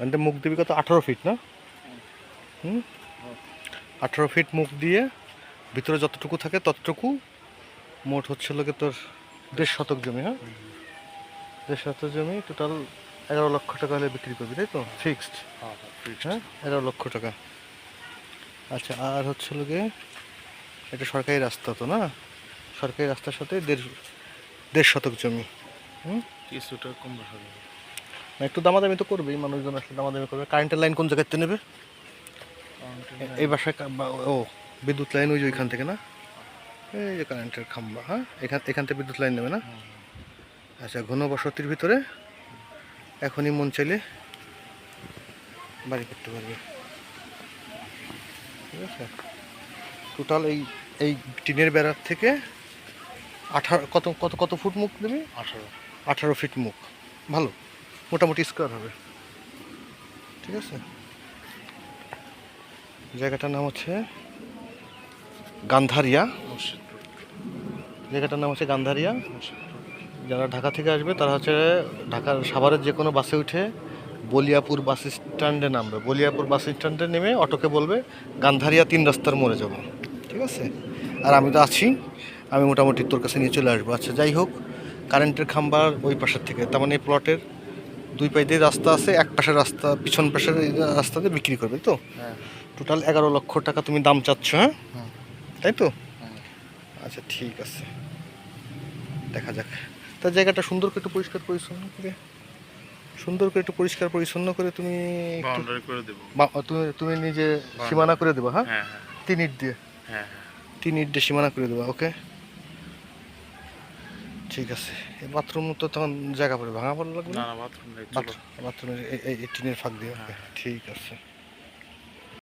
এটা মুখ দিবি কত? আঠারো ফিট না? হুম? আঠারো ফিট মুখ দিয়ে ভিতরে যতটুকু থাকে ততটুকু মোট হচ্ছে লোকে তোর দেড় শতক জমি হ্যাঁ? দেড় শতক জমি টোটাল এগারো লক্ষ টাকা হলে বিক্রি করবি তাই তো? ফিক্সড হ্যাঁ এগারো লক্ষ টাকা। আচ্ছা আর হচ্ছে লোকে এটা সরকারি রাস্তা তো না? সরকারি রাস্তার সাথে দেড় দেড় শতক জমি হুম? কিছুটা কম না, একটু দামাদামি তো করবেই মানুষজন আসলে দামাদামি করবে। কারেন্টের লাইন কোন জায়গাতে নেবে? এই বাসায় ও বিদ্যুৎ লাইন ওই যে ওইখান থেকে না? এই যে কারেন্টের খাম্বা হ্যাঁ? এখান এখান থেকে বিদ্যুৎ লাইন নেবে না? আচ্ছা ঘন বসতির ভিতরে এখনই মন চাইলে বাড়ি করতে পারবে। ঠিক আছে? টোটাল এই এই টিনের বেড়ার থেকে আঠারো কত কত কত ফুট মুখ দেবে? আঠারো। আঠারো ফিট মুখ। ভালো? মোটামুটি স্কোয়ার হবে। ঠিক আছে? জায়গাটার নাম হচ্ছে গান্ধারিয়া জায়গাটার নাম হচ্ছে গান্ধারিয়া যারা ঢাকা থেকে আসবে, তারা হচ্ছে ঢাকার সাভারের যে কোনো বাসে উঠে বলিয়াপুর বাস স্ট্যান্ডে নামবে। বলিয়াপুর বাস স্ট্যান্ডে নেমে অটোকে বলবে, গান্ধারিয়া তিন রাস্তার মোড়ে যাব। ঠিক আছে? আর আমি তো আছি। আমি মোটামুটি তোর কাছে নিয়ে চলে আসব। আচ্ছা যাই হোক কারেন্টের খাম্বার ওই পাশের থেকে। তার মানে এই প্লটের দুই পাই দিয়ে রাস্তা আছে এক পাশের রাস্তা পিছন পাশের এই রাস্তাতে বিক্রি করবে তো? হ্যাঁ। টোটাল এগারো লক্ষ টাকা তুমি দাম চাচ্ছ হ্যাঁ? তাই তো? আচ্ছা ঠিক আছে। দেখা যাক। তা জায়গাটা সুন্দর করে একটু পরিষ্কার পরিচ্ছন্ন করে সুন্দর করে একটু পরিষ্কার পরিচ্ছন্ন করে তুমি একটু বাউন্ডারি করে দেবো। বা- তুমি তুমি নিজে সীমানা করে দেবা হ্যাঁ? হ্যাঁ হ্যাঁ। তিন ইট দিয়ে। হ্যাঁ হ্যাঁ। তিন ইট দিয়ে সীমানা করে দেবা ওকে? ঠিক আছে। এই বাথরুম তো তখন জায়গা পড়ে ভাঙা পড়া লাগবে না? বাথরুম বাথরুমের এই এই টিনের ফাঁক দিয়ে ঠিক আছে।